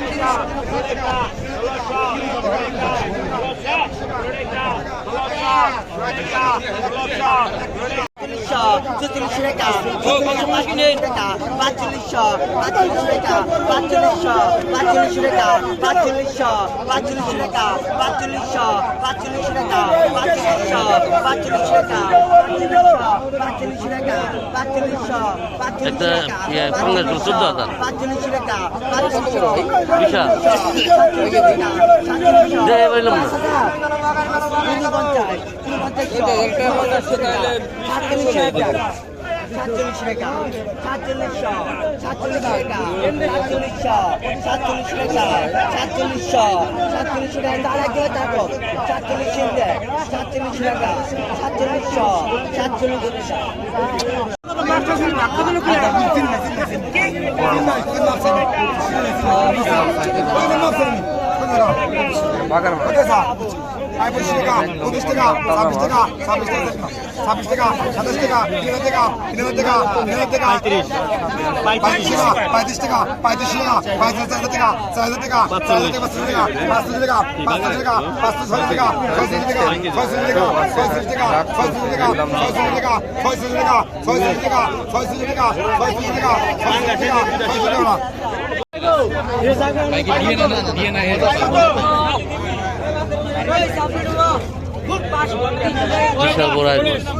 Right down, left down, left down. চৌত্রিশশো টাকা চৌত্রিশশো টাকা পাঁচচল্লিশশো পাঁচচল্লিশশো টাকা পাঁচচল্লিশশো পাঁচচল্লিশশো টাকা পাঁচচল্লিশশো পাঁচচল্লিশশো টাকা পাঁচচল্লিশশো পাঁচচল্লিশশো টাকা পাঁচচল্লিশশো পাঁচচল্লিশশো টাকা পাঁচচল্লিশশো টাকা পাঁচচল্লিশশো একটা ইয়ে, পাঙ্গাস গরু 14,000 পাঁচচল্লিশশো টাকা পাঁচচল্লিশশো টাকা সাতচল্লিশ টাকা সাতচল্লিশশো সাতচল্লিশ টাকা সাতচল্লিশশো সাতচল্লিশ টাকা সাতচল্লিশশো সাতচল্লিশ টাকা তার আগে থাকো সাতচল্লিশ সাতচল্লিশ টাকা সাতচল্লিশশো সাতচল্লিশ পঁয়ত্রিশ টাকা পঁচিশ টাকা ছাব্বিশ টাকা ছাব্বিশ টাকা ছাব্বিশ টাকা সাতাশ টাকা তিরানব্বই টাকা তিরানব্বই টাকা তিরানব্বই টাকা পঁয়ত্রিশ টাকা পঁয়ত্রিশ টাকা পঁয়ত্রিশ টাকা পঁয়ত্রিশ টাকা চার হাজার টাকা চার হাজার টাকা পাঁচ হাজার টাকা পাঁচ হাজার টাকা পাঁচ হাজার টাকা পাঁচ হাজার টাকা ছয়শো টাকা ছয়শো টাকা ছয়শো টাকা ছয়শো টাকা ছয়শো টাকা ছয়শো টাকা ছয়শো টাকা ছয়শো টাকা ছয়শো টাকা ছয়শো টাকা ছয়শো টাকা বিশাল বড় আয়োজন।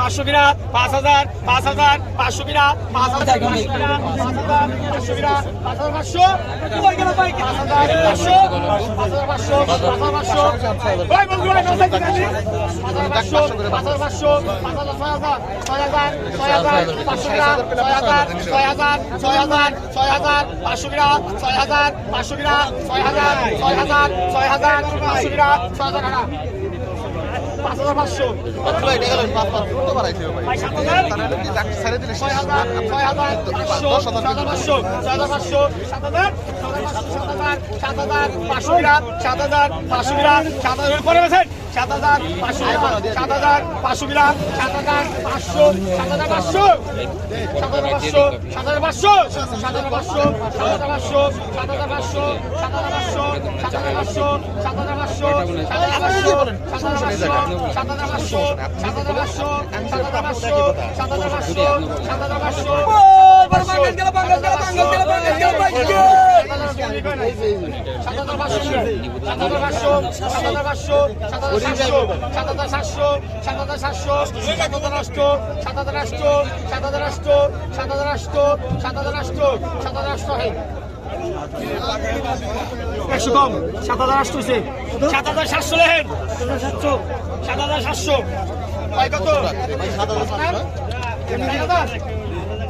পাঁচশো বিরা পাঁচ হাজার পাঁচ হাজার পাঁচশো বিরা পাঁচ হাজার পাঁচশো বিরা পাঁচ হাজার পাঁচশো পাঁচশো পাঁচশো পাঁচশো পাঁচশো পাঁচশো পাঁচশো ছয় হাজার ছয় হাজার ছয় হাজার ছয় হাজার পাঁচশো বিরা ছয় হাজার পাঁচশো বিরা ছয় হাজার ছয় হাজার ছয় হাজার পাঁচশো। বিরা ছয় হাজার টাকা পাঁচ হাজার পাঁচশো ভাই এটা গেলেন পাঁচ পাঁচ কত বাড়াইছে ভাই তাহলে ছেড়ে দিলে ছয় হাজার ছয় হাজার দশ হাজার পাঁচশো ছয় হাজার পাঁচশো সাত হাজার সাত হাজার সাত হাজার পাঁচশো বিরা সাত হাজার পাঁচশো বিরা সাত হাজার। করে গেছেন সাত হাজার পাঁচশো সাত হাজার পাঁচশো গ্রাম সাত হাজার পাঁচশো সাত হাজার পাঁচশো সাত হাজার পাঁচশো সাত হাজার পাঁচশো সাত হাজার পাঁচশো সাত হাজার পাঁচশো সাত হাজার পাঁচশো সাত হাজার পাঁচশো সাত হাজার পাঁচশো সাত হাজার পাঁচশো সাত হাজার পাঁচশো সাত হাজার পাঁচশো সাত হাজার পাঁচশো সাত হাজার পাঁচশো সাত হাজার পাঁচশো সাত হাজার পাঁচশো সাত হাজার পাঁচশো একশো কম সাত হাজার আটশো হয়েছে সাত হাজার সাতশো লেহেন সাতশো সাত হাজার সাতশো কত চার হাজার